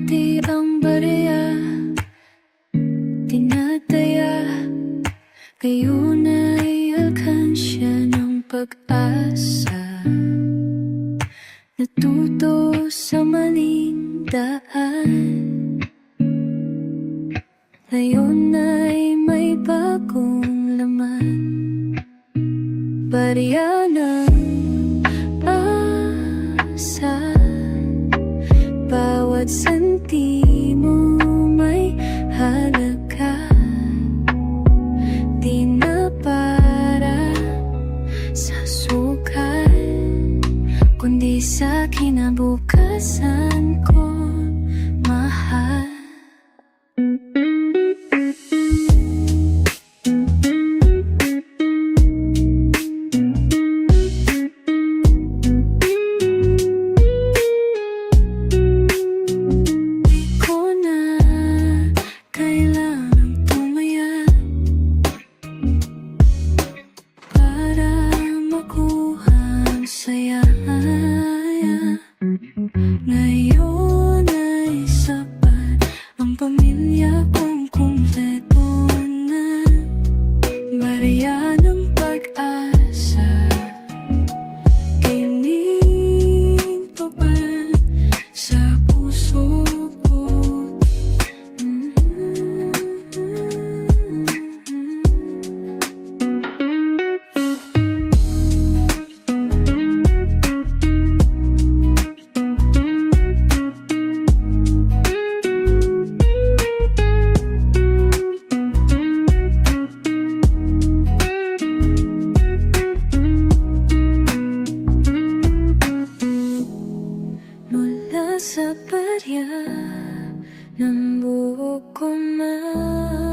pati ang barya Tinataya. Kayo na'y alkansya ng pag-asa. Natuto sa maling daan. Ngayon ay may bagong laman. Barya ng asa. Bawat sentimo may halaga Di sa sukat Kundi sa kinabukasan ko Ngayon ay sapat ang pamilya kong kumpleto na. Barya ng pag-asa. Kinig sa puso sa barya ng buhok ko man.